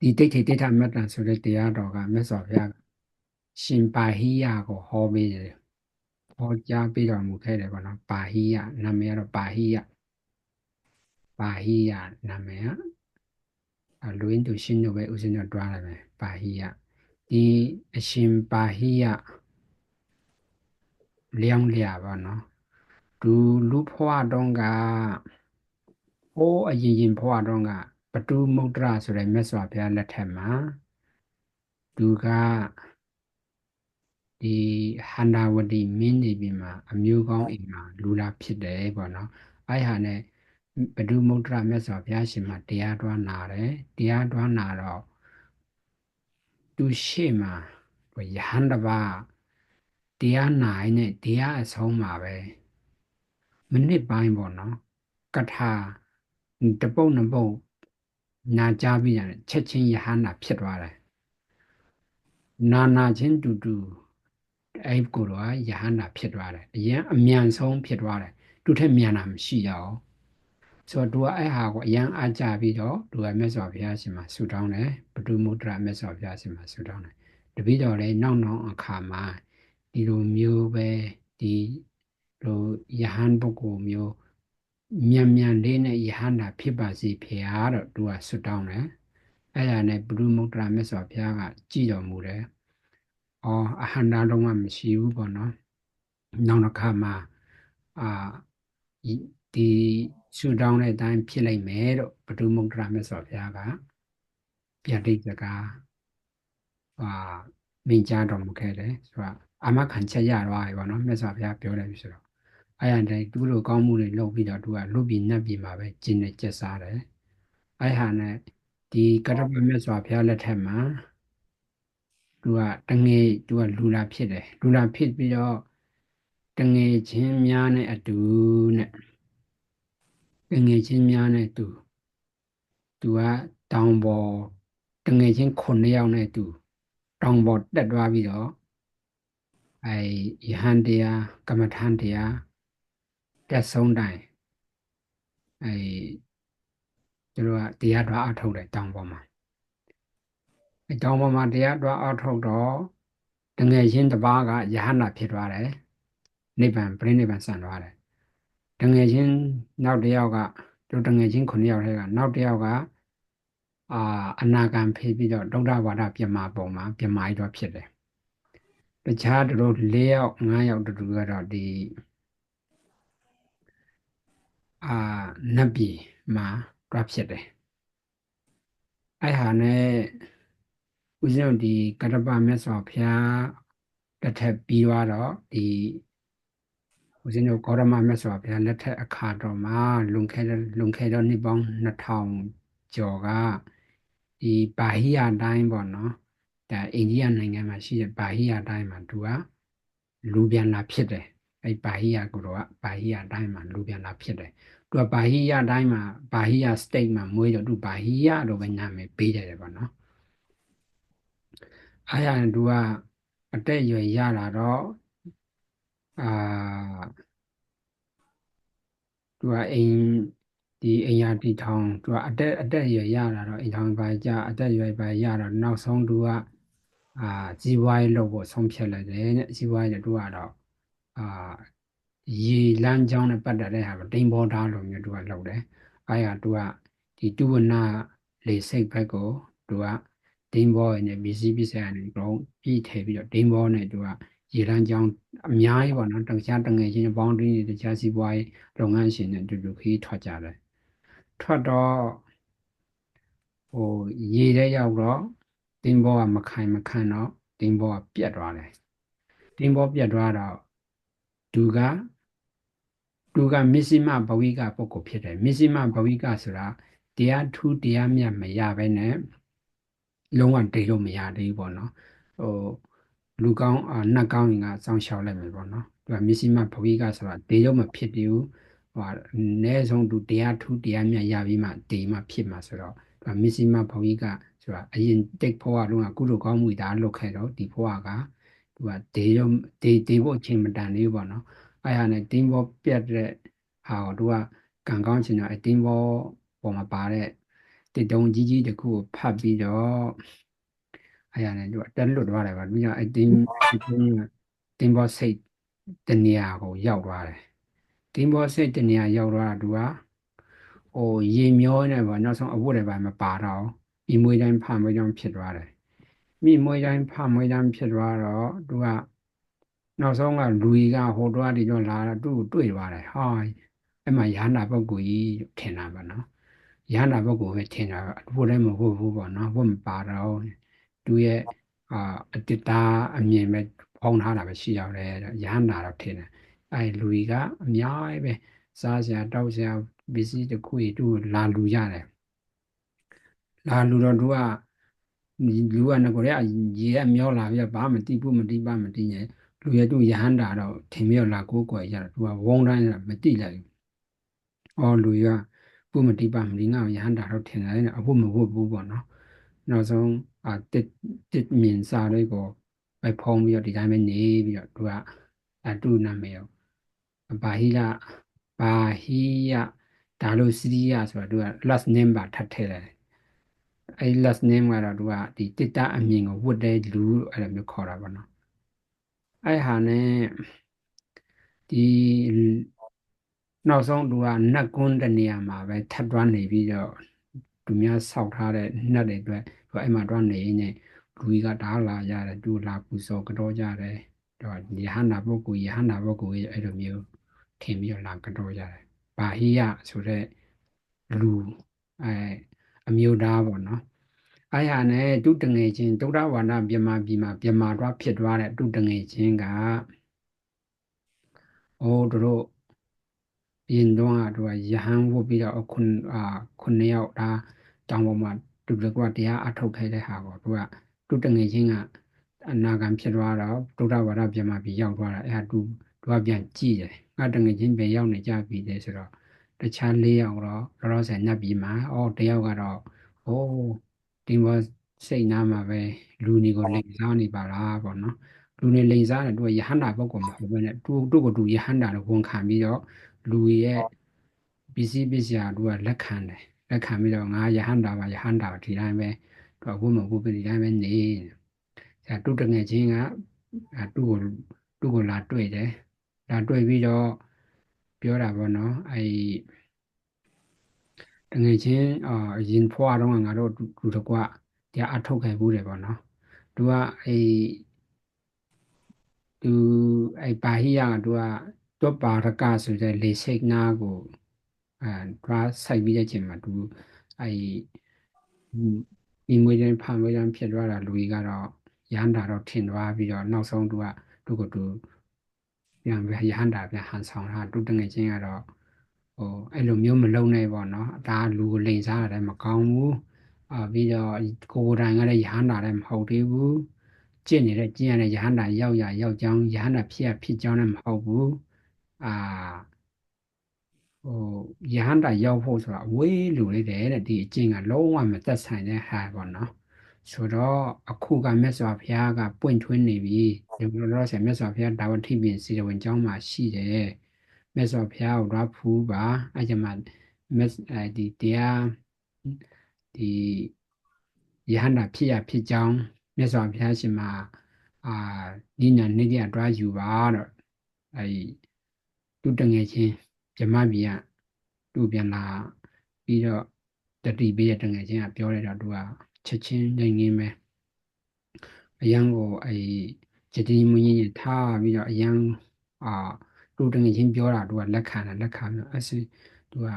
ဒီဒိဋ္ဌိဒိဋ္ဌမတ္တံဆိုတဲ့တရားတော်ကမြတ်စွာဘုရားရှင်ပါဟိယကိုဟောပေးတယ်ဟောကြားပေးတော်မူခဲ့တယ်ပေါ့နော်ပါဟိယနာမည်ကတော့ပါဟိယပါဟိယနာမည်အလူရင်းသူရှင်တို့ပဲဥစဉ်တော့တွားတယ်ပဲပါဟိယဒီအရှင်ပါဟိယလျောင်းလျာပါနော်သူလူဖွားတုံးကဟိုးအရင်ရင်ဖွားတုံးကပ တုမုဒ္ဒရာဆိုတဲ့မြတ်စွာဘုရားလက်ထက်မှာသူကဒီဟန္တာဝတိမင်းနေပြီမှာအမျိုးကောင်းအိမ်မှာလူလာဖြစ်တယ်ပေါ့နော်အဲ့ဟာနဲ့ဘဒုမုဒ္ဒရာမြတ်စွာဘုရားရှင်မှာတရားတွားနာတယ်တရားတွားနာတော့သူရှေ့မှာယဟန်တပါတရားနိုင်နဲ့တရားအဆုံးမှာပဲမိနစ်ပိုင်းပေါ့နော်ကထာတပုတ်နှစ်ပုတ် နာကြားပြီးရတယ်ချက်ချင်းယဟန္တာဖြစ်သွားတယ်နာနာချင်းတူတူအဲ့ကိုတော့ယဟန္တာဖြစ်သွားတယ်အရင်အမြန်ဆုံးဖြစ်သွားတယ်သူထက်မြန်တာမရှိရအောင်ဆိုတော့သူကအဲ့ဟာကိုအရင်အားကြပြီးတော့သူကမြတ်စွာဘုရားရှင်မှာဆူတောင်းတယ်ဘဒုမုဒ္ဒရာမြတ်စွာဘုရားရှင်မှာဆူတောင်းတယ်တပည့်တော်လည်းနောက်နောက်အခါမှာဒီလိုမျိုးပဲဒီလိုယဟန်ပုဂ္ဂိုလ်မျိုး မြန်မြန်လေးနဲ့ယဟန္တာဖြစ်ပါစေဖေဟာတော့သူကဆူတောင်းတယ်အဲ့ဒါနဲ့ဘဒုမုဒ္ဒရာမြတ်စွာဘုရားကကြည်တော်မူတယ်အော်အဟန္တာလုံးဝမရှိဘူးပေါ့နော်နောက်တစ်ခါမှာအာဒီရှုတောင်းတဲ့အတိုင်းဖြစ်လိုက်မယ်တော့ဘဒုမုဒ္ဒရာမြတ်စွာဘုရားကပြဋိစကားအာမိန့်ကြားတော်မူခဲ့တယ်ဆိုတော့အာမခံချက်ရသွားပြီပေါ့နော်မြတ်စွာဘုရားပြောတယ်ပြီဆိုတော့ အဲ့ရတဲ့သူတို့ကောင်းမှုတွေလုပ်ပြီးတော့သူကလူပြည်နတ်ပြည်မှာပဲကျင့်နေကျက်စားတယ်အဲ့ဟာနဲ့ဒီကရပမြတ်စွာဘုရားလက်ထက်မှာသူကတငယ်သူကလူလာဖြစ်တယ်လူလာဖြစ်ပြီးတော့တငယ်ချင်းများနဲ့အတူနဲ့တငယ်ချင်းများနဲ့သူသူကတောင်ပေါ်တငယ်ချင်း9ယောက်နဲ့သူတောင်ပေါ်တက်သွားပြီးတော့အဲယဟန်တရားကမ္မထန်တရား တက်ဆုံးတိုင်အဲသူတို့ကတရားတော်အထုတ်တယ်တောင်ပေါ်မှာအဲတောင်ပေါ်မှာတရားတော်အထုတ်တော့တငယ်ချင်းတစ်ပါးကယဟန္တာဖြစ်သွားတယ်နိဗ္ဗာန်ပြိနိဗ္ဗာန်ဆန်သွားတယ်တငယ်ချင်းနောက်တစ်ယောက်ကတို့တငယ်ချင်း9ယောက်ထဲကနောက်တစ်ယောက်ကအာအနာဂံဖေးပြီးတော့ဒုဒ္ဒဝါဒပြမပုံမှာပြမကြီးတော့ဖြစ်တယ်တခြားတို့၄ယောက်၅ယောက်တူတူကတော့ဒီ အာနတ်ပြည်မှာတွားဖြစ်တယ်အဲ့ဟာနဲ့ဦးဇင်းတို့ဒီကတ္တပမြတ်စွာဘုရားတစ်ထပ်ပြီးတော့ဒီဦးဇင်းတို့ဂေါရမမြတ်စွာဘုရားလက်ထက်အခါတော်မှာလွန်ခဲ့တဲ့လွန်ခဲ့တော့နှစ်ပေါင်း2000ကျော်ကဒီဘာဟိယတိုင်းပေါ့နော်ဒါအိန္ဒိယနိုင်ငံမှာရှိတဲ့ဘာဟိယတိုင်းမှာသူကလူပြန်လာဖြစ်တယ်အဲ့ဘာဟိယကိုတော့ဘာဟိယတိုင်းမှာလူပြန်လာဖြစ်တယ် သူကဘာဟိယတိုင်းမှာဘာဟိယ state မှာမွေးတော့သူဘာဟိယလို့ပဲနာမည်ပေးတယ်ပေါ့နော်အားရသူကအတက်အရွယ်ရလာတော့အာသူကအိမ်ဒီအိမ်ယာတီထောင်သူကအတက်အတက်အရွယ်ရလာတော့အိမ်ထောင်ပါကြအတက်အရွယ်ပါရတော့နောက်ဆုံးသူကအာဇီဝိုင်းလို့ပေါ့ဆုံးဖြတ်လိုက်တယ်ဇီဝိုင်းတူကတော့အာ ရေလမ်းကြောင်းနဲ့ပတ်သက်တဲ့ဟာကိုတိမ်ပေါ်ထားလို့မျိုးသူကလုပ်တယ်အားရသူကဒီတုဝနာလေစိတ်ဘက်ကိုသူကဒိန်းဘောနဲ့ပစ္စည်းပစ္စည်းအနေနဲ့တော့ပြီးထည့်ပြီးတော့ဒိန်းဘောနဲ့သူကရေလမ်းကြောင်းအများကြီးပေါ့နော်တခြားတငယ်ချင်းပေါင်းတင်းတခြားစီးပွားရေးလုပ်ငန်းရှင်တွေတူတူခီးထွက်ကြတယ်ထွက်တော့ဟိုရေထဲရောက်တော့တင်းဘောကမခိုင်မခန့်တော့တင်းဘောကပြတ်သွားတယ်တင်းဘောပြတ်သွားတော့သူက သူကမစ္စည်းမဘဝိကပုဂ္ဂိုလ်ဖြစ်တယ်မစ္စည်းမဘဝိကဆိုတာတရားထူးတရားမြတ်မရဘဲနဲ့လုံးဝတိတ်လို့မရသေးဘူးပေါ့နော်ဟိုလူကောင်းအာနတ်ကောင်းရင်ကစောင့်ရှောက်လိုက်မယ်ပေါ့နော်သူကမစ္စည်းမဘဝိကဆိုတာတေလို့မဖြစ်သေးဘူးဟိုအနည်းဆုံးသူတရားထူးတရားမြတ်ရပြီးမှတေမှဖြစ်မှာဆိုတော့သူကမစ္စည်းမဘဝိကဆိုတာအရင်တိတ်ဘဝလုံးကကုသိုလ်ကောင်းမှုဒါလုပ်ခဲ့တော့ဒီဘဝကသူကဒေရောဒေဒေဖို့အချိန်မတန်သေးဘူးပေါ့နော် အဲ့ဟာနဲ့တင်းဘောပြတ်တဲ့ဟာကိုသူကကံကောင်းချင်တော့အတင်းဘောပေါ်မှာပါတဲ့တစ်တုံကြီးကြီးတစ်ခုကိုဖတ်ပြီးတော့အဲ့ရနဲ့သူကတက်လွတ်သွားတယ်ပါပြီးတော့အဲ့တင်းတင်းဘောစိတ်တနေရာကိုရောက်သွားတယ်တင်းဘောစိတ်တနေရာရောက်သွားတာသူကဟိုရေမျောနေပါနောက်ဆုံးအဝတ်တွေပါမပါတော့မိမွေးတိုင်းဖမွေးတိုင်းဖြစ်သွားတယ်မိမွေးတိုင်းဖမွေးတိုင်းဖြစ်သွားတော့သူက နောက်ဆုံးကလူကြီးကဟိုတော့ဒီတော့လာတော့သူ့ကိုတွေ့သွားတယ်ဟာအဲ့မှာရဟန္တာပုဂ္ဂိုလ်ကြီးထင်တာပါနော်ရဟန္တာပုဂ္ဂိုလ်ပဲထင်တာဘုလည်းမဟုတ်ဘူးပေါ့နော်ဘုမပါတော့သူရဲ့အာအတ္တအမြင်ပဲဖောင်းထားတာပဲရှိရတယ်ရဟန္တာတော့ထင်တယ်အဲ့လူကြီးကအများကြီးပဲစားစရာတောက်စရာပစ္စည်းတစ်ခုကြီးသူ့လာလူရတယ်လာလူတော့သူကလူကငကိုရဲရေကမျောလာပြီးဘာမှမတိဘူးမတိပါမတိညင် လူရဲ့သူရဟန္တာတော့ထင်မြောက်လာကိုးကွယ်ကြတယ်သူကဝုန်းတိုင်းမတိလိုက်ဘူးအော်လူကပုမတိပါမတိငါရဟန္တာတော့ထင်တယ်အဖို့မဟုတ်ဘူးပေါ့နော်နောက်ဆုံးအာတစ်တစ်မြင်စာတွေကိုပဲဖုံးပြီးတော့ဒီတိုင်းပဲနေပြီးတော့သူကအတုနာမည်ရောဘာဟိရဘာဟိယဒါလို့စီရိယဆိုတာသူက last name ပါထပ်ထည့်တယ်အဲ့ last name ကတော့သူကဒီတစ်တအမြင်ကိုဝတ်တဲ့လူအဲ့လိုမျိုးခေါ်တာပေါ့နော် အဲ့ဟာနဲ့ဒီနောက်ဆုံးသူကနတ်ကွန်းတနေရာမှာပဲထပ်တွန်းနေပြီးတော့သူများဆောက်ထားတဲ့နတ်တွေအတွက်သူအဲ့မှာတွန်းနေနေလူကြီးကတားလာရတယ်သူလာပူဇော်ကြောကြတယ်တော့ယဟန္တာပုဂ္ဂိုလ်ယဟန္တာပုဂ္ဂိုလ်ရဲ့အဲ့လိုမျိုးထင်ပြီးတော့လာကြောကြတယ်ဘာဟိယဆိုတဲ့လူအဲအမျိုးသားပေါ့နော် အာရနဲ့တုတငယ်ချင်းဒုဒ္ဒဝါဒမြမပြည်မှာမြမာတော့ဖြစ်သွားတဲ့တုတငယ်ချင်းကအိုးတို့ရင်တော့ကတို့ကယဟန်ဝတ်ပြီးတော့ခုအာခုနှစ်ယောက်ဒါတောင်ပေါ်မှာသူတို့ကတရားအထုတ်ခဲ့တဲ့ဟာပေါ့သူကတုတငယ်ချင်းကအနာဂံဖြစ်သွားတော့ဒုဒ္ဒဝါဒမြမပြည်ရောက်သွားတာအဲ့ဟာသူသူကပြန်ကြည့်တယ်ငါတငယ်ချင်းပဲရောက်နေကြပြီလေဆိုတော့တခြား၄ယောက်တော့လောလောဆယ်ညပ်ပြီးမှာအော်တယောက်ကတော့ ဟိုးဒီဘောစိတ်နာမှာပဲလူနေကိုလိန်စားနေပါလားပေါ့နော်လူနေလိန်စားတယ်သူကယဟန္တာပုဂ္ဂိုလ်မဟုတ်ဘဲနဲ့သူတို့ကသူယဟန္တာကိုဝန်ခံပြီးတော့လူရဲ့ပစ္စည်းပစ္စည်းဟာသူကလက်ခံတယ်လက်ခံပြီးတော့ငါယဟန္တာပါယဟန္တာဒီတိုင်းပဲသူကဝိမဟုတ်ဒီတိုင်းပဲနေအဲတူတငယ်ချင်းကသူ့ကိုသူ့ကိုလာတွေ့တယ်လာတွေ့ပြီးတော့ပြောတာပေါ့နော်အဲ တငယ်ချင်းအာရင်ဖွာတော့ငါတို့လူတကွတရားအထုတ်ခဲ့ဘူးတယ်ပေါ့နော်သူကအဲသူအဲပါဟိယကသူကတောပါရကဆိုတဲ့လေစိတ်နာကိုအဲဒရာဆိုင်ပြီးတဲ့ချိန်မှာသူအဲဒီမွေးတဲ့ဖန်မွေးတဲ့ဖြစ်သွားတာလူကြီးကတော့ရဟန္တာတော့ထင်သွားပြီးတော့နောက်ဆုံးသူကသူကသူပြန်ပဲရဟန္တာပြန်ဟန်ဆောင်တာသူတငယ်ချင်းကတော့ ဟိုအဲ့လိုမျိုးမလုံနိုင်ပေါ့နော်ဒါလူကိုလိန်စားရတယ်မကောင်းဘူးအာပြီးတော့ကိုယ်တိုင်ကလည်းရဟန္တာလည်းမဟုတ်သေးဘူးကျင့်နေတဲ့ကျင့်ရတဲ့ရဟန္တာရောက်ရရောက်ကြောင်းရဟန္တာဖြစ်ရဖြစ်ကြောင်းလည်းမဟုတ်ဘူးအာဟိုရဟန္တာရောက်ဖို့ဆိုတာအဝေးလူလေးတယ်တဲ့ဒီအကျင့်ကလုံးဝမသက်ဆိုင်တဲ့ဟာပေါ့နော်ဆိုတော့အခုကမြတ်စွာဘုရားကပွင့်ထွင်းနေပြီဒီလိုတော့ဆက်မြတ်စွာဘုရားတာဝတိပင်စီရဝင်ကျောင်းမှာရှိတယ် မြတ်စွာဘုရားကိုတော့ဖူးပါအဲကြမှာမြတ်အဲဒီတရားဒီယဟန္တာဖြစ်ရဖြစ်ကြောင်းမြတ်စွာဘုရားရှင်မှာအာဒီညာနေကြတွားယူပါတော့အဲဒီသူတငယ်ချင်းဗြဟ္မဘီကသူ့ပြန်လာပြီးတော့တတိပေးတဲ့တငယ်ချင်းကပြောလိုက်တော့သူကချက်ချင်းနေငင်းပဲအရန်ကိုအဲစတိမွင်းကြီးထားပြီးတော့အရန်အာ သူတငယ်ချင်းပြောတာသူကလက်ခံတယ်လက်ခံပြီးအစီသူက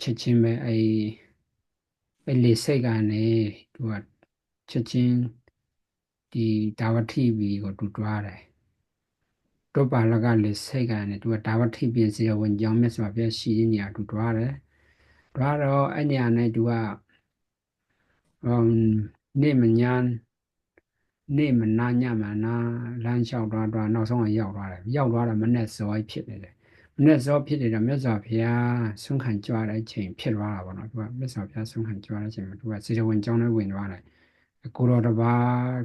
ချက်ချင်းပဲအဲအဲလေစိတ်ကနေသူကချက်ချင်းဒီဒါဝတိဘီကိုသူတွားတယ်တောပါလကလေစိတ်ကနေသူကဒါဝတိပြင်စီဝင်ကြောင်းမြတ်စွာဘုရားရှိတဲ့နေရာသူတွားတယ်တွားတော့အဲ့နေရာနဲ့သူကအမ်နေမညာ နေမနာညမနာလမ်းလျှောက်သွားသွားနောက်ဆုံးကရောက်သွားတယ်ရောက်သွားတာမနဲ့စောဖြစ်နေတယ်မနဲ့စောဖြစ်နေတော့မြတ်စွာဘုရားဆုံးခံကြွတဲ့ချိန်ဖြစ်သွားတာပေါ့နော်သူကမြတ်စွာဘုရားဆုံးခံကြွတဲ့ချိန်မှာသူကစေတဝင်ကျောင်းထဲဝင်သွားတယ်ကိုတော်တပါ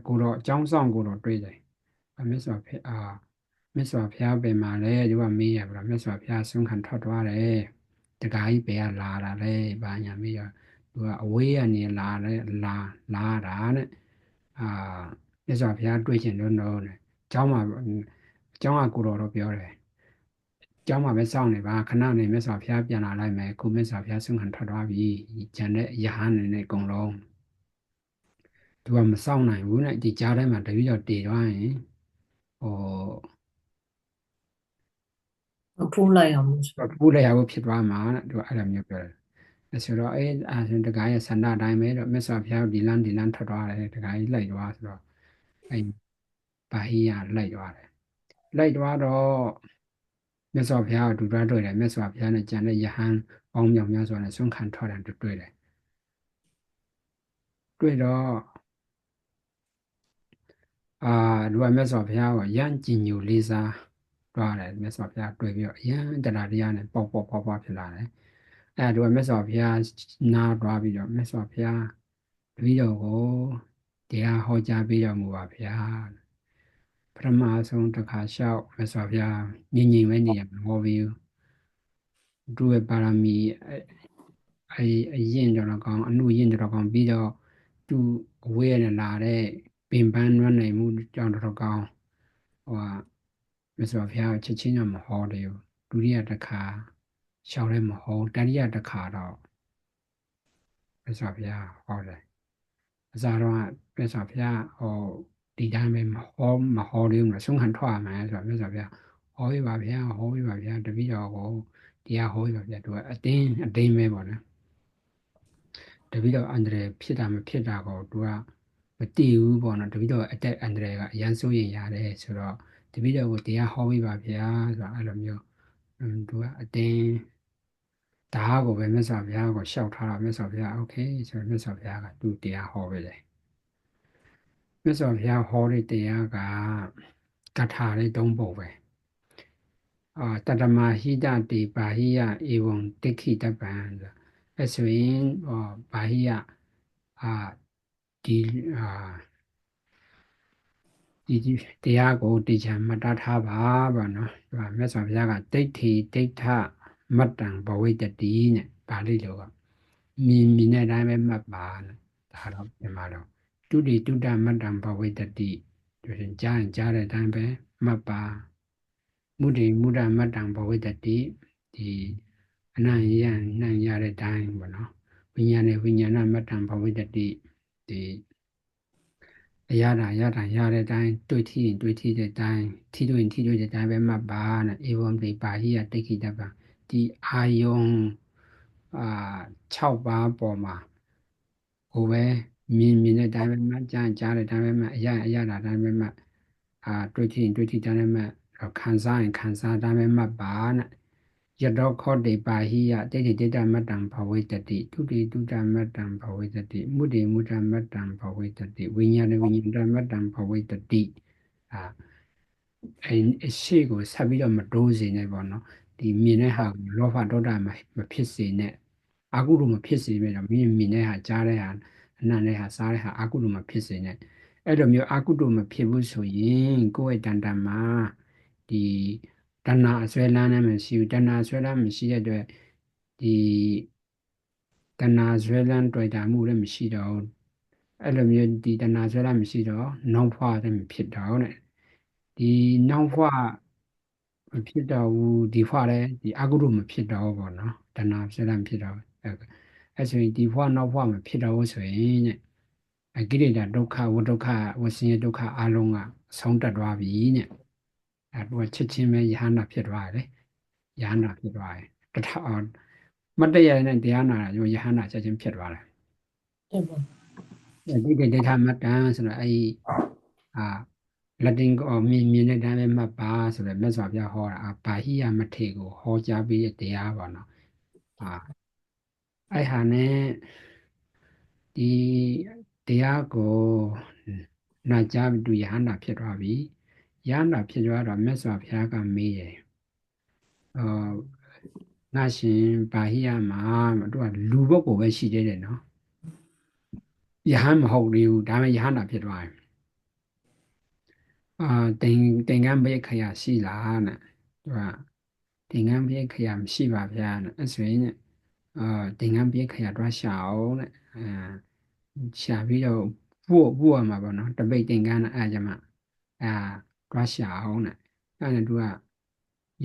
ကိုတော်အကြောင်းဆောင်ကိုတော်တွေ့တယ်မြတ်စွာဘုရားအာမြတ်စွာဘုရားပင်မှာလဲသူကမေးရပါလားမြတ်စွာဘုရားဆုံးခံထွက်သွားတယ်တခါကြီးဘယ်ကလာတာလဲဘာညာမေးရသူကအဝေးကနေလာတဲ့လာလာတာတဲ့အာ မြတ်စွာဘုရားတွေ့ချင်လို့တော့တဲ့ကျောင်းမှာကျောင်းကကိုတော်တော့ပြောတယ်ကျောင်းမှာပဲစောင့်နေပါခဏနေမြတ်စွာဘုရားပြန်လာလိုက်မယ်ခုမြတ်စွာဘုရားဆုံးခံထွက်သွားပြီကျန်တဲ့ယဟန်နေနဲ့အကုန်လုံးသူကမစောင့်နိုင်ဘူးနဲ့ဒီကြားထဲမှာတပည့်တော်တည်သွားရင်ဟိုဖူးလိုက်အောင်လို့ဆိုပူလိုက်ရဖို့ဖြစ်သွားမှာတဲ့သူကအဲ့လိုမျိုးပြောတယ်အဲဆိုတော့အဲအာရှင်တခါရဲ့ဆန္ဒအတိုင်းပဲတော့မြတ်စွာဘုရားဒီလန်းဒီလန်းထွက်သွားတယ်တခါကြီးလိုက်သွားဆိုတော့ အဲဘာဟိယလိုက်သွားတယ်လိုက်သွားတော့မြတ်စွာဘုရားကဒုဒ္ဒတွေ့တယ်မြတ်စွာဘုရားနဲ့ကြံတဲ့ယဟန်ပေါင်းမြောင်များစွာနဲ့ဆုံးခံထွက်တယ်တွေ့တယ်တွေ့တော့အာလူကမြတ်စွာဘုရားကိုရမ်းကြည်ညိုလေးစားတွားတယ်မြတ်စွာဘုရားတွေ့ပြီးတော့အရန်တရားတရားနဲ့ပေါက်ပေါက်ပေါက်ပေါက်ဖြစ်လာတယ်အဲဒါကမြတ်စွာဘုရားနားတွားပြီးတော့မြတ်စွာဘုရားတပည့်တော်ကို တရားဟောကြားပေးတော်မူပါဗျာပထမဆုံးတစ်ခါလျှောက်မြတ်စွာဘုရားညင်ညင်ပဲနေရမှာဟောပြီးသူ့ရဲ့ပါရမီအဲအရင်တော်ကောင်အနုရင်တော်ကောင်ပြီးတော့သူအဝေးရလာတဲ့ပင်ပန်းလွှမ်းနိုင်မှုကြောင့်တော်ကောင်ဟိုမြတ်စွာဘုရားချက်ချင်းတော့မဟောတယ်ဒုတိယတစ်ခါရှောင်းလည်းမဟောတတိယတစ်ခါတော့မြတ်စွာဘုရားဟောတယ် အစားတော့မြတ်စွာဘုရားဟောဒီတိုင်းပဲမဟောမဟောလို့မဆုံးခံထွက်မှာဆိုတော့မြတ်စွာဘုရားဟောပြပါဗျာဟောပြပါဗျာတပည့်တော်ကိုတရားဟောပြပါဗျာသူကအတင်းအတင်းပဲပေါ့နော်တပည့်တော်အန္တရာယ်ဖြစ်တာမဖြစ်တာကိုသူကမတည်ဘူးပေါ့နော်တပည့်တော်အတက်အန္တရာယ်ကအရန်စိုးရင်ရတယ်ဆိုတော့တပည့်တော်ကိုတရားဟောပြပါဗျာဆိုတာအဲ့လိုမျိုးသူကအတင်း ဒါကိုပဲမြတ်စွာဘုရားကိုရှောက်ထားတော့မြတ်စွာဘုရားโอเคဆိုတော့မြတ်စွာဘုရားကသူတရားဟောပေးတယ်မြတ်စွာဘုရားဟောတဲ့တရားကကထာလေးသုံးပုဒ်ပဲအာတတမဟိတတေပါဟိယဧဝံတိခိတပံဆိုအဲဆိုရင်ဟောပါဟိယအာဒီအာဒီတရားကိုတရားမှတ်ထားပါပါနော်ဒီမှာမြတ်စွာဘုရားကဒိဋ္ဌိဒိဋ္ဌ မတ္တံဘဝိတ္တိနဲ့ပါဠိလိုကမြင်မြင်တဲ့အတိုင်းပဲမှတ်ပါနဲ့ဒါတော့ပြန်ပါတော့တုတိတုတ္တမတ္တံဘဝိတ္တိဆိုရင်ကြားရင်ကြားတဲ့အတိုင်းပဲမှတ်ပါမုဒိမုဒ္ဒမတ္တံဘဝိတ္တိဒီအနံ့ရံနှံ့ရတဲ့အတိုင်းပေါ့နော်ဝိညာဉ်နဲ့ဝိညာဏမတ္တံဘဝိတ္တိဒီအရာတာရတာရတဲ့အတိုင်းတွေ့ထိရင်တွေ့ထိတဲ့အတိုင်းထိတွေ့ရင်ထိတွေ့တဲ့အတိုင်းပဲမှတ်ပါနဲ့ဧဝံတိပါဟိယတိခိတပံ ဒီအာယုံအာ6ပါးပေါ်မှာဟိုပဲမြင်မြင်တဲ့အတိုင်းပဲမှကြားကြားတဲ့အတိုင်းပဲမှအရာအရာတာအတိုင်းပဲမှအာတွေ့ထိရင်တွေ့ထိတဲ့အတိုင်းပဲမှခံစားရင်ခံစားတဲ့အတိုင်းပဲမှတ်ပါနဲ့ယတောခောတိပါဟိယတိတိတိတမတ္တံဘဝိတတိတုတိတုတမတ္တံဘဝိတတိမုဒိမုဒ္ဒမတ္တံဘဝိတတိဝိညာဏဝိညာဏမတ္တံဘဝိတတိအာအဲအရှိကိုဆက်ပြီးတော့မတိုးစေနဲ့ပေါ့နော် ဒီမြင်တဲ့ဟာကိုလောဘဒေါသမမဖြစ်စေနဲ့အာကုလိုမဖြစ်စေနဲ့တော့မြင်မြင်တဲ့ဟာကြားတဲ့ဟာအနံ့တဲ့ဟာစားတဲ့ဟာအာကုလိုမဖြစ်စေနဲ့အဲ့လိုမျိုးအာကုလိုမဖြစ်ဘူးဆိုရင်ကိုယ့်ရဲ့တန်တန်မှာဒီတဏှာအစွဲလန်းလည်းမရှိဘူးတဏှာအစွဲလန်းမရှိတဲ့အတွက်ဒီတဏှာဆွဲလန်းတွေ့တာမှုလည်းမရှိတော့အဲ့လိုမျိုးဒီတဏှာဆွဲလန်းမရှိတော့နောက်ဖွာလည်းမဖြစ်တော့တဲ့ဒီနောက်ဖွာ မဖြစ်တော့ဘူးဒီဖွာလည်းဒီအကုသိုလ်မဖြစ်တော့ဘောနော်တဏှာဆွဲလန်းဖြစ်တော့အဲ့ဆိုရင်ဒီဖွာနောက်ဖွာမဖြစ်တော့ဘူးဆိုရင်တဲ့အကိရိတာဒုက္ခဝဒုက္ခဝဆင်းရဲဒုက္ခအလုံးကဆုံးတက်သွားပြီတဲ့အဲတော့ချက်ချင်းပဲယဟန္တာဖြစ်သွားတယ်ယဟန္တာဖြစ်သွားတယ်တထမတရနဲ့တရားနာတာရောယဟန္တာချက်ချင်းဖြစ်သွားတယ်တယ်ပေါ့ဒီဒီဒေတာမတန်ဆိုတော့အဲ့အာ လက်တင်ကိုမြင်မြင်တဲ့တိုင်းပဲမှတ်ပါဆိုတော့မြတ်စွာဘုရားဟောတာအာဘာဟိယမထေကိုဟောကြားပြီးတဲ့တရားပါနော်အာအဲ့ဟာနဲ့ဒီတရားကိုနာကြားပြီးသူယဟန္တာဖြစ်သွားပြီယဟန္တာဖြစ်သွားတော့မြတ်စွာဘုရားကမေးတယ်အော်ငါရှင်ဘာဟိယမှာသူကလူဘုတ်ကိုပဲရှိသေးတယ်နော်ယဟန်မဟုတ်သေးဘူးဒါပေမဲ့ယဟန်တာဖြစ်သွားတယ် အာတင်တင်ကန်းဘေးခရာရှိလားနဲ့သူကတင်ကန်းဘေးခရာမရှိပါဗျာနဲ့အဲ့ဆိုရင်အာသင်္ကန်းပြေးခရတွားရှာအောင်တဲ့အာရှာပြီးတော့ပို့ပို့ရမှာပေါ့နော်တပိတ်သင်္ကန်းနဲ့အဲကြမှာအာတွားရှာအောင်တဲ့အဲနဲ့သူက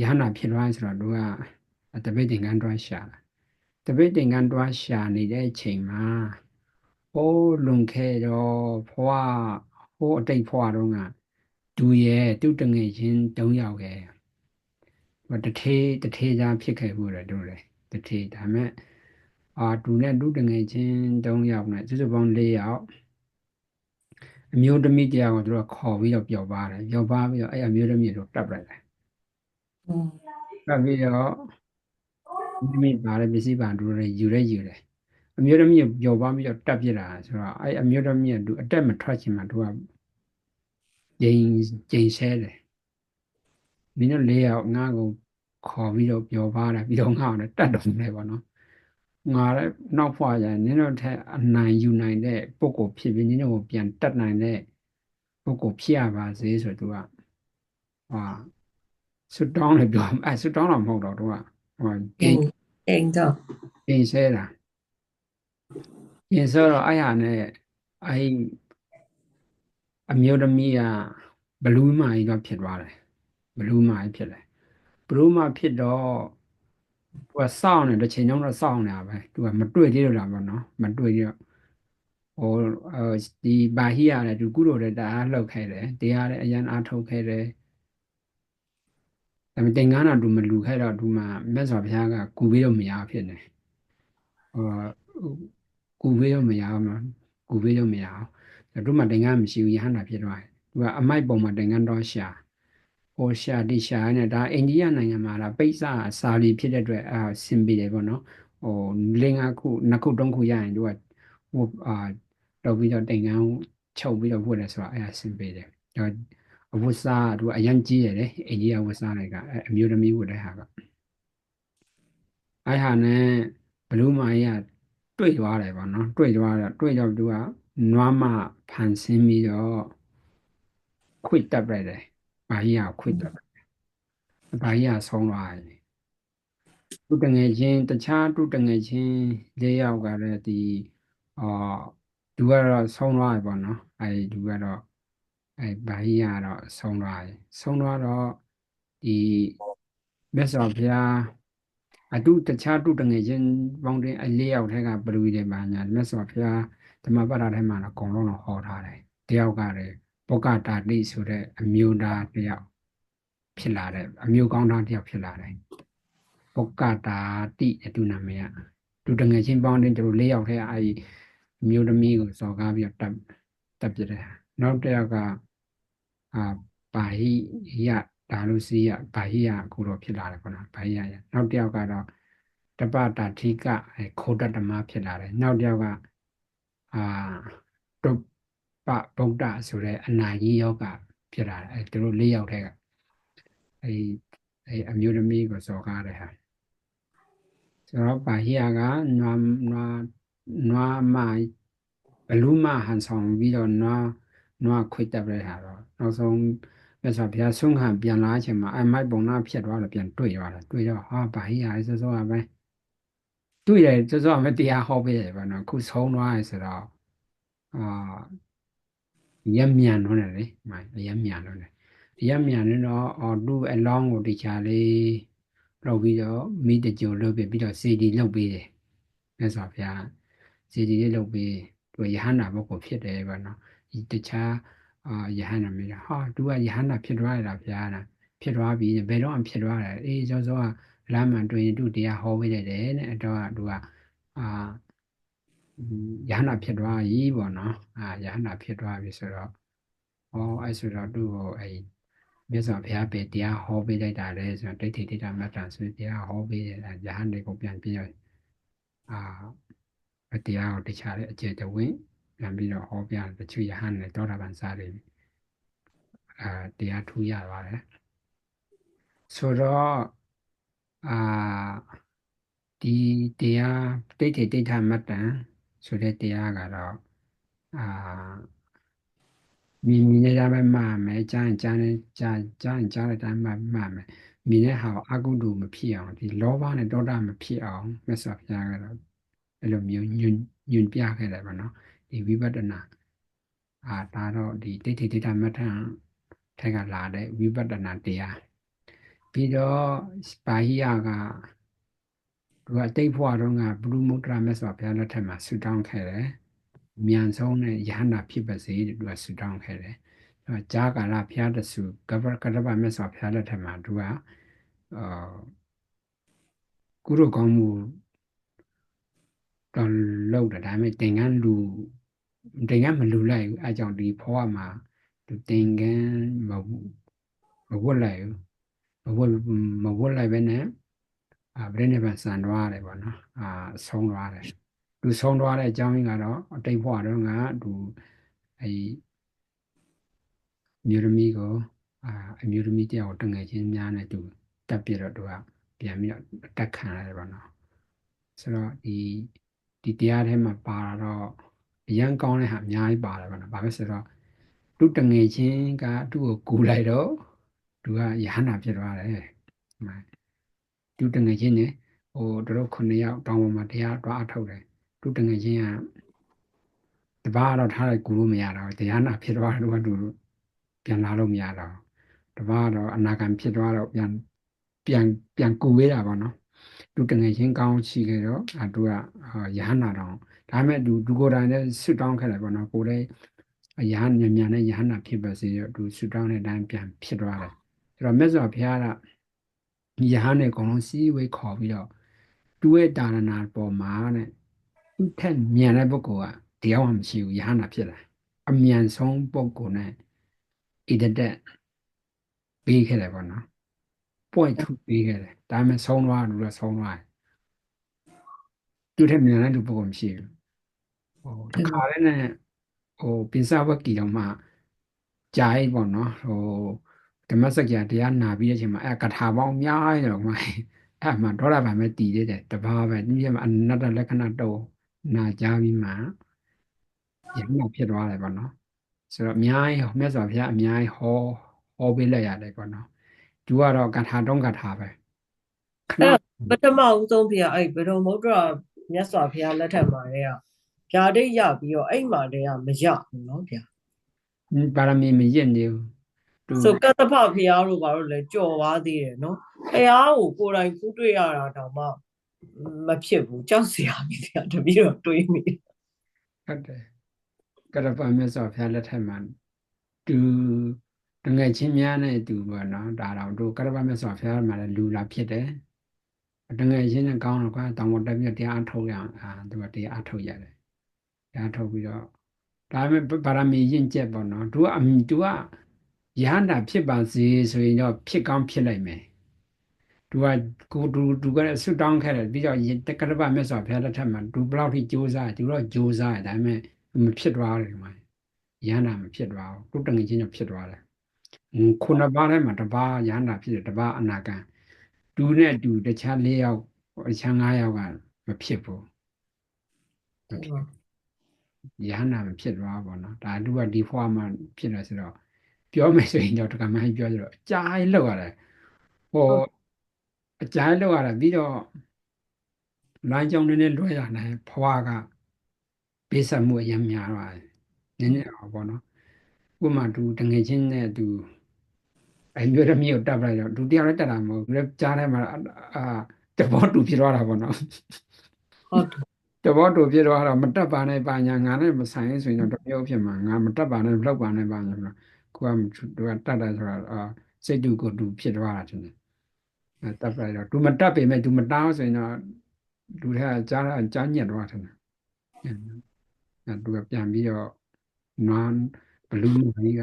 ရဟနာဖြစ်သွားဆိုတော့သူကတပိတ်သင်္ကန်းတွားရှာတပိတ်သင်္ကန်းတွားရှာနေတဲ့အချိန်မှာဟိုးလွန်ခဲ့တော့ဖွာဟိုးအတိတ်ဖွာတော့က သူရဲ့သူ့တငယ်ချင်း၃ယောက်ရဲ့တထေးတထေးကြားဖြစ်ခဲ့ဘူးတယ်တို့လေတထေးဒါမဲ့အာသူနဲ့သူ့တငယ်ချင်း၃ယောက်နဲ့စုစုပေါင်း၄ယောက်အမျိုးသမီးတရားကိုသူတို့ခေါ်ပြီးတော့ပျော်ပါတယ်ပျော်ပါပြီးတော့အဲ့အမျိုးသမီးတို့တပ်လိုက်တယ်อืมတပ်ပြီးတော့မိမိပါတဲ့ပစ္စည်းပါသူတို့ယူရဲယူတယ်အမျိုးသမီးကိုပျော်ပါပြီးတော့တပ်ပြစ်တာဆိုတော့အဲ့အမျိုးသမီးကသူအတက်မထွက်ချင်မှသူက ကျိန်ကျိန်ဆဲတယ်မင်းတို့၄ယောက်ငါ့ကိုခေါ်ပြီးတော့ပျော်ပါတယ်ပြီးတော့ငါ့ကိုလည်းတတ်တော်မလဲပေါ့နော်ငါလည်းနောက်ဖွာရရင်နင်တို့ထက်အနိုင်ယူနိုင်တဲ့ပုံကိုဖြစ်ပြီးနင်တို့ကိုပြန်တတ်နိုင်တဲ့ပုံကိုဖြစ်ရပါစေဆိုတော့သူကဟာဆွတောင်းလည်းပြောအဲဆွတောင်းတော့မဟုတ်တော့သူကဟိုဂိအိမ်းမ်အိမ်တော့ဂိမ်းဆဲတာဂိမ်းဆဲတော့အဲ့ဟာနဲ့အဲ့ အမျိုးသမီးကဘလူးမာကြီးတော့ဖြစ်သွားတယ်ဘလူးမာကြီးဖြစ်တယ်ဘလူးမာဖြစ်တော့သူကစောင့်နေတစ်ချိန်လုံးတော့စောင့်နေတာပဲသူကမတွေ့သေးတော့လားပေါ့နော်မတွေ့သေးတော့ဟိုဒီဘာဟိရလည်းသူကုလိုတဲ့တအားလှုပ်ခဲ့တယ်တရားလည်းအရန်အားထုတ်ခဲ့တယ်ဒါပေမဲ့တင်ကားတော့သူမလူခဲ့တော့သူမှမြတ်စွာဘုရားကကူပြီးတော့မရဖြစ်နေဟိုကူပြီးတော့မရအောင်နော်ကူပြီးတော့မရအောင် သူမှတင်ကားမရှိဘူးယဟန္တာဖြစ်သွားတယ်သူကအမိုက်ပုံမှာတင်ကားတော့ရှာဟိုရှာတိရှာနဲ့ဒါအိန္ဒိယနိုင်ငံမှာလားပိဿာစာလီဖြစ်တဲ့အတွက်အာဆင်ပြေတယ်ပေါ့နော်ဟိုလင်းငါခုနှစ်ခုသုံးခုရရင်သူကဟိုအာတော့ပြီးတော့တင်ကားချုပ်ပြီးတော့ဝတ်တယ်ဆိုတော့အဲ့ဒါဆင်ပြေတယ်ဒါအဝတ်စားသူကအရန်ကြီးရတယ်အိန္ဒိယဝတ်စားတွေကအဲ့အမျိုးသမီးဝတ်တဲ့ဟာကအဲ့ဟာနဲ့ဘလူးမာကြီးကတွေ့သွားတယ်ပေါ့နော်တွေ့သွားတော့တွေ့တော့သူက နွားမဖန်ဆင်းပြီးတော့ခွတ်တက်လိုက်တယ်ဘာကြီးကခွတ်တက်လိုက်ဘာကြီးကဆုံးသွားတယ်သူတငယ်ချင်းတခြားသူတငယ်ချင်း၄ယောက်ကလည်းဒီအာသူကတော့ဆုံးသွားတယ်ပေါ့နော်အဲ့ဒီသူကတော့အဲဘာကြီးကတော့ဆုံးသွားတယ်ဆုံးသွားတော့ဒီမြတ်စွာဘုရားအတုတခြားတုတငယ်ချင်းပေါင်းတင်အလေးယောက်ထဲကဘလူတွေပါညာမြတ်စွာဘုရား ဓမ္မပဒထဲမှာတော့အကုန်လုံးတော့ဟောထားတယ်တယောက်ကလည်းပုဂ္ဂတာတိဆိုတဲ့အမျိုးသားတယောက်ဖြစ်လာတဲ့အမျိုးကောင်းသားတယောက်ဖြစ်လာတယ်ပုဂ္ဂတာတိအတုနာမည်ကတုတငယ်ချင်းပေါင်းတင်တို့လေးယောက်ထဲကအဲဒီအမျိုးသမီးကိုစော်ကားပြီးတော့တပ်တပ်ပြတယ်နောက်တစ်ယောက်ကအာပါဟိယဒါလူစီယဘာဟိယအခုတော့ဖြစ်လာတယ်ပေါ့နော်ဘာဟိယရနောက်တစ်ယောက်ကတော့တပတာထိကအဲခိုတတမဖြစ်လာတယ်နောက်တစ်ယောက်က အာတုပဗုဒ္ဓဆိုတဲ့အနာကြီးယောဂဖြစ်လာတယ်အဲသူတို့၄ယောက်ထဲကအဲအဲအမျိုးသမီးကိုစော်ကားတယ်ဟာဆိုတော့ဘာဟိယကနွားနွားနွားမဘလူးမဟန်ဆောင်ပြီးတော့နွားနွားခွေတက်ပြတဲ့ဟာတော့နောက်ဆုံးမြတ်စွာဘုရားဆုံးခံပြန်လာချိန်မှာအမိုက်ပုံနာဖြစ်သွားတော့ပြန်တွေ့သွားတယ်တွေ့တော့ဟာဘာဟိယစောစောကပဲတွေ့ တယ်စောစောကပဲတရားဟောပေးတယ်ပေါ့နော်ခုဆုံးသွားတယ်ဆိုတော့အာရမြန်လို့နေလေမိုင်ရမြန်လို့နေရမြန်နေတော့အော်သူ့အလောင်းကိုတရားလေးလောက်ပြီးတော့မိတကြုံလုပ်ပြီးပြီးတော့စီဒီလုပ်ပေးတယ်မြတ်စွာဘုရားစီဒီလေးလုပ်ပြီးသူယဟန္တာဘုတ်ကိုဖြစ်တယ်ပေါ့နော်ဒီတခြားအာယဟန္တာမေးတာဟာသူကယဟန္တာဖြစ်သွားရတာဘုရားလားဖြစ်သွားပြီဘယ်တော့မှဖြစ်သွားတယ်အေးစောစောက လမ်းမှန်တွေ့ရင်သူတရားဟောပေးတယ်တဲ့အဲ့တော့ကသူကအာယဟန္တာဖြစ်သွားပြီပေါ့နော်အာယဟန္တာဖြစ်သွားပြီဆိုတော့ဩအဲ့ဆိုတော့သူ့ကိုအဲ့မြတ်စွာဘုရားပဲတရားဟောပေးလိုက်တာလေဆိုတော့ဒိဋ္ဌိတိတ္တမတ္တဆိုတရားဟောပေးတယ်ယဟန်တွေကိုပြန်ပြရအာတရားကိုတခြားတဲ့အကျေတဝင်းပြန်ပြီးတော့ဟောပြတချို့ယဟန်တွေတောတာပန်စားတွေအာတရားထူးရပါတယ်ဆိုတော့ အာဒီတရားဒိဋ္ဌိတိဋ္ဌမတ္တဆိုတဲ့တရားကတော့အာမြင်မြင်နေကြပဲမှားမယ်ကြားရင်ကြားနေကြားကြားရင်ကြားတဲ့အတိုင်းမှမှားမယ်မြင်တဲ့ဟာကိုအကုသိုလ်မဖြစ်အောင်ဒီလောဘနဲ့ဒေါသမဖြစ်အောင်မြတ်စွာဘုရားကတော့အဲ့လိုမျိုးညွန်ညွန်ပြခဲ့တယ်ပေါ့နော်ဒီဝိပဿနာအာဒါတော့ဒီဒိဋ္ဌိဒိဋ္ဌမထံထက်ကလာတဲ့ဝိပဿနာတရား ပြီးတော့ပါဟိယကသူကတိတ်ဖွာတော့ကဘုရုမုဒ္ဒရာမြတ်စွာဘုရားလက်ထက်မှာဆူတောင်းခဲ့တယ်မြန်ဆုံးနဲ့ယဟန္တာဖြစ်ပါစေတဲ့သူကဆူတောင်းခဲ့တယ်အဲဂျာကာလဘုရားတဆူကဗကရဗမြတ်စွာဘုရားလက်ထက်မှာသူကအာကုရကောင်းမှုတော့လောက်တယ်ဒါပေမဲ့တင်ကန်းလူတင်ကန်းမလူလိုက်ဘူးအဲကြောင့်ဒီဘဝမှာသူတင်ကန်းမမဝတ်လိုက်ဘူး မဝတ်မဝတ်လိုက်ပဲနဲ့အာပြိဋိဘံစံသွားတယ်ပေါ့နော်အာဆုံးသွားတယ်သူဆုံးသွားတဲ့အကြောင်းရင်းကတော့အတိတ်ဘဝတော့ကသူအဲမျိုးသမီးကိုအာအမျိုးသမီးတယောက်တငယ်ချင်းများနဲ့သူတက်ပြတော့သူကပြန်ပြီးတော့အတက်ခံရတယ်ပေါ့နော်ဆိုတော့ဒီဒီတရားထဲမှာပါတော့အရန်ကောင်းတဲ့ဟာအများကြီးပါတယ်ပေါ့နော်ဘာပဲဆိုတော့သူတငယ်ချင်းကသူ့ကိုကူလိုက်တော့ သူကယဟန္တာဖြစ်သွားတယ်သူတငယ်ချင်းနဲ့ဟိုတို့ခုနှစ်ယောက်တောင်းပေါ်မှာတရားတွားအထုတ်တယ်သူတငယ်ချင်းကတပားတော့ထားလိုက်ကူလို့မရတော့တရားနာဖြစ်သွားတော့သူပြန်လာလို့မရတော့တပားတော့အနာဂံဖြစ်သွားတော့ပြန်ပြန်ပြန်ကူဝေးတာပေါ့နော်သူတငယ်ချင်းကောင်းရှိခဲ့တော့အတူကယဟန္တာတော့ဒါပေမဲ့သူသူကိုယ်တိုင်လည်းဆွတောင်းခဲ့တယ်ပေါ့နော်ကိုယ်လည်းအယဟန်မြန်မြန်နဲ့ယဟန္တာဖြစ်ပါစေတော့သူဆွတောင်းတဲ့အတိုင်းပြန်ဖြစ်သွားတယ် အဲ့တော့မြတ်စွာဘုရားကယဟန်နဲ့အကုန်လုံးစီးဝေးခေါ်ပြီးတော့သူ့ရဲ့တာရဏပေါ်မှာတဲ့သူ့ထက်မြန်တဲ့ပုဂ္ဂိုလ်ကတရားမှမရှိဘူးယဟန္တာဖြစ်လာအမြန်ဆုံးပုဂ္ဂိုလ်နဲ့ဣဒတက်ပေးခဲ့တယ်ပေါ့နော် point ထုတ်ပေးခဲ့တယ်ဒါပေမဲ့ဆုံးသွားလို့တော့ဆုံးသွားတယ်သူထက်မြန်တဲ့လူပုဂ္ဂိုလ်မရှိဘူးဟိုတခါလည်းနဲ့ဟိုပိစဝကီတော့မှကြာရင်ပေါ့နော်ဟို ဓမ္မစကြာတရားနာပြီးတဲ့အချိန်မှာအဲကထာပေါင်းအများကြီးတော့မှအဲ့မှာဒေါရဗံပဲတည်သေးတယ်တပါးပဲဒီမှာအနတ္တလက္ခဏာတော့နာကြပြီးမှရဟနာဖြစ်သွားတယ်ပေါ့နော်ဆိုတော့အများကြီးမြတ်စွာဘုရားအများကြီးဟောဟောပေးလိုက်ရတယ်ပေါ့နော်သူကတော့ကထာတုံးကထာပဲခဏအဲ့ပထမဦးဆုံးဖေအဲ့ဘယ်တော်မုဒ္ဒရာမြတ်စွာဘုရားလက်ထက်မှာတည်းကဗျာဒိတ်ရပြီးတော့အဲ့မှာတည်းကမရဘူးနော်ဗျာပါရမီမရင့်နေဘူးသူ ဆိုကတ္တဖဘုရားတို့ဘာလို့လဲကြော်သွားသေးတယ်နော်ဘုရားကိုကိုယ်တိုင်ကူးတွေ့ရတာတောင်မှမဖြစ်ဘူးကြောက်စရာမိဗျာတပည့်တော်တွေးမိတယ်ဟုတ်တယ်ကရပမြတ်စွာဘုရားလက်ထက်မှာသူတငယ်ချင်းများနဲ့သူပေါ့နော်ဒါတော့တို့ကရပမြတ်စွာဘုရားမှာလည်းလူလာဖြစ်တယ်တငယ်ချင်းနဲ့ကောင်းတော့ကွာတောင်ပေါ်တက်ပြီးတရားအထုတ်ရအောင်အာသူကတရားအထုတ်ရတယ်တရားထုတ်ပြီးတော့ဒါပေမဲ့ပါရမီရင့်ကျက်ပေါ့နော်သူကအမသူက ယဟန္တာဖြစ်ပါစေဆိုရင်တော့ဖြစ်ကောင်းဖြစ်လိုက်မယ်သူကကိုသူသူကလည်းဆွတောင်းခဲ့တယ်ပြီးတော့တက္ကရပမြတ်စွာဘုရားလက်ထက်မှာသူဘယ်လောက်ထိကြိုးစားသူတော့ကြိုးစားတယ်ဒါပေမဲ့မဖြစ်သွားတယ်ဒီမှာယဟန္တာမဖြစ်သွားဘူးသူတငယ်ချင်းတော့ဖြစ်သွားတယ်ခုနှစ်ပါးထဲမှာတစ်ပါးယဟန္တာဖြစ်တယ်တစ်ပါးအနာဂံသူနဲ့တူတခြား၄ယောက်တခြား၅ယောက်ကမဖြစ်ဘူးမဖြစ်ယဟန္တာမဖြစ်သွားဘူးပေါ့နော်ဒါသူကဒီဖွာမှာဖြစ်တယ်ဆိုတော့ ပြောမယ်ဆိုရင်တော့တက္ကမကြီးပြောကြတော့အကြာကြီးလောက်ရတယ်ဟိုအကြာကြီးလောက်ရတယ်ပြီးတော့လမ်းကြောင်းနည်းနည်းလွှဲရနိုင်ဖွာကပေးဆက်မှုအရင်များသွားတယ်နည်းနည်းအောင်ပေါ့နော်ဥပမာသူတငယ်ချင်းနဲ့သူအဲမျိုးသမီးကိုတပ်လိုက်တော့သူတရားလည်းတက်တာမဟုတ်ဘူးကြားထဲမှာအာတဘောတူဖြစ်သွားတာပေါ့နော်ဟုတ်တယ်တဘောတူဖြစ်သွားတော့မတက်ပါနဲ့ပါညာငါနဲ့မဆိုင်ဆိုရင်တော့တမျိုးဖြစ်မှာငါမတက်ပါနဲ့လောက်ပါနဲ့ပါညာဆိုတော့ ကိုကသူကတတ်တယ်ဆိုတော့အာစိတ်တူကိုတူဖြစ်သွားတာတင်အဲတက်လိုက်တော့သူမတက်ပေမဲ့သူမတောင်းဆိုရင်တော့လူထဲကကြားကြားညက်သွားတယ်အဲသူကပြန်ပြီးတော့နွမ်းဘလူးမကြီးက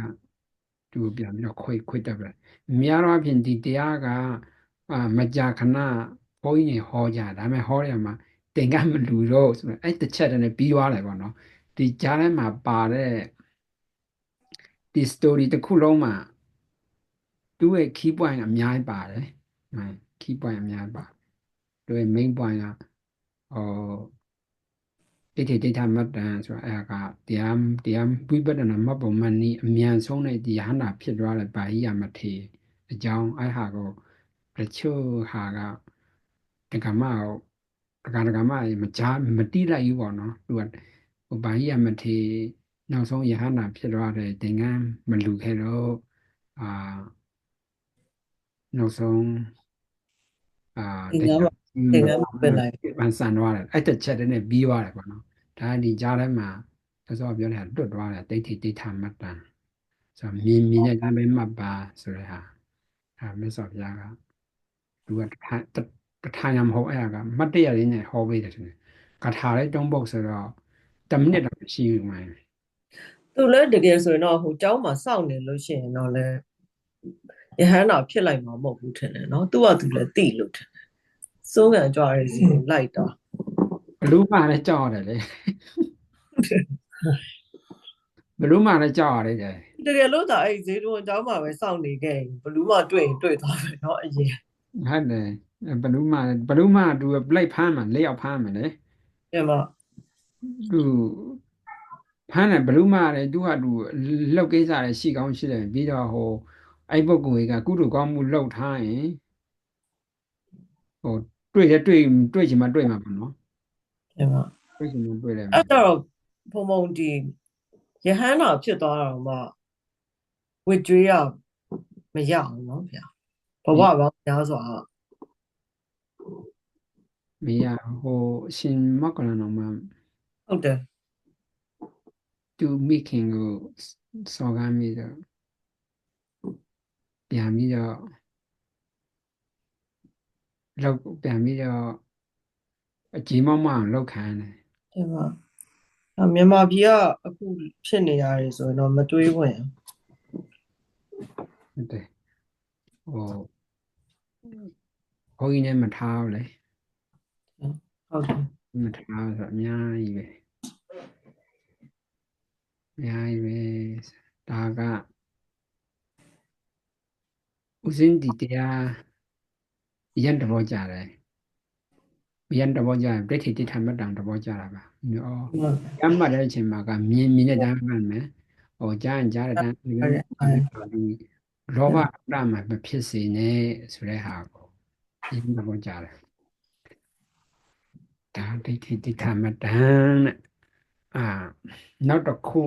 သူပြန်ပြီးတော့ခွိခွိတက်ပြများတော့အဖြစ်ဒီတရားကအာမကြာခဏဘုန်းကြီးတွေဟောကြဒါပေမဲ့ဟောရမှာတင်ကမလူတော့ဆိုတော့အဲ့တစ်ချက်တည်းနဲ့ပြီးသွားတယ်ပေါ့နော်ဒီကြားထဲမှာပါတဲ့ ဒီ story တစ်ခုလုံးမှာသူ့ရဲ့ key point အများကြီးပါတယ်ဟမ် key point အများကြီးပါသူရဲ့ main point ကဟောဣတိတိဋ္ဌမတ္တံဆိုတာအဲ့ဒါကတရားတရားဝိပဿနာမတ်ပုံမနီအမြန်ဆုံးတဲ့ဒီယဟန္တာဖြစ်သွားတဲ့ပါဠိယမထေအကြောင်းအဲ့ဟာကိုတချို့ဟာကတက္ကမကိုတက္ကတက္ကမကြီးမကြားမတိလိုက်ဘူးပေါ့နော်သူကဟိုဘာကြီးကမထေ နောက်ဆုံးယဟန္တာဖြစ်သွားတယ်သင်္ကန်းမလူခဲ့တော့အာနောက်ဆုံးအာသင်္ကန်းမသင်္ကန်းမပင်လိုက်ပန်ဆန်သွားတယ်အဲ့တစ်ချက်တည်းနဲ့ပြီးသွားတယ်ပေါ့နော်ဒါဒီကြားထဲမှာသစောပြောတယ်တွတ်သွားတယ်တိဋ္ဌိတိဋ္ဌမတ္တံဆိုတော့မြင်မြင်တဲ့ဒါပဲမှတ်ပါဆိုတဲ့ဟာအဲမြတ်စွာဘုရားကသူကတခါတခါရမဟုတ်အဲ့ဒါကမတ်တရလေးနဲ့ဟောပေးတယ်ဆိုရင်ကထာလေးတုံးပုတ်ဆိုတော့10မိနစ်တော့ရှိပြီမှန် သူလည်းတကယ်ဆိုရင်တော့ဟိုเจ้าမှာစောင့်နေလို့ရှိရင်တော့လဲယဟန္တာဖြစ်လိုက်မှာမဟုတ်ဘူးထင်တယ်နော်သူကသူလည်းတိလို့ထင်တယ်စိုးကန်ကြွားရစီကိုလိုက်တော့ ဘလူးမှလည်းကြောက်ရတယ်လေဘလူးမှလည်းကြောက်ရတယ်တဲ့ တကယ်လို့ဒါအဲ့ဈေးတွန်းအเจ้าမှာပဲစောင့်နေခဲ့ရင်ဘလူးမတွေ့ရင်တွေ့သွားမယ်နော်အရင် ဟုတ်တယ်ဘလူးမှဘလူးမှသူပလိုက်ဖမ်းမှလက်ရောက်ဖမ်းမှလေ ပြန်မ သူ ဖမ်းတယ်ဘလူးမှလည်းသူကသူလောက်ကိစ္စလည်းရှိကောင်းရှိတယ်ပြီးတော့ဟိုအဲ့ပုဂ္ဂိုလ်ကြီးကကုသိုလ်ကောင်းမှုလုပ်ထားရင်ဟိုတွေ့ရတွေ့တွေ့ချင်မှတွေ့မှာပေါ့နော်ပြန်မတွေ့ချင်မှတွေ့တယ်အဲ့တော့ဘုံဘုံဒီယဟန္တာဖြစ်သွားတော့မှဝစ်ကြွေးရမရအောင်နော်ဗျာဘဝပေါင်းများစွာမရဟိုအရှင်မောက္ကလန်တော်မှာဟုတ်တယ် သူမိခင်ကိုစော်ကားမိတော့ပြန်ပြီးတော့လောက်ပြန်ပြီးတော့အကြီးမောင်းမအောင်လောက်ခံတယ်ပြန်မအမြန်မာပြည်ကအခုဖြစ်နေရတယ်ဆိုရင်တော့မတွေးဝင်ဟုတ်တယ်ဟိုဘုန်းကြီးနဲ့မထားဘူးလေဟုတ်တယ်မထားဘူးဆိုတော့အများကြီးပဲ အများကြီးပဲဒါကဥစဉ်ဒီတရားရန်တဘောကြတယ်ရန်တဘောကြရင်ပြိဋ္ဌိတိဋ္ဌမတ္တံတဘောကြတာပါမျိုးဟုတ်ကျမ်းမှတ်တဲ့အချိန်မှာကမြင်မြင်တဲ့တိုင်းမှတ်မယ်ဟိုကြားရင်ကြားတဲ့တိုင်းဒီလောဘအတ္တမှာမဖြစ်စေနဲ့ဆိုတဲ့ဟာကိုဒီမှာပေါ်ကြတယ်ဒါဒိဋ္ဌိတိဋ္ဌမတ္တံတဲ့အာနောက်တစ်ခု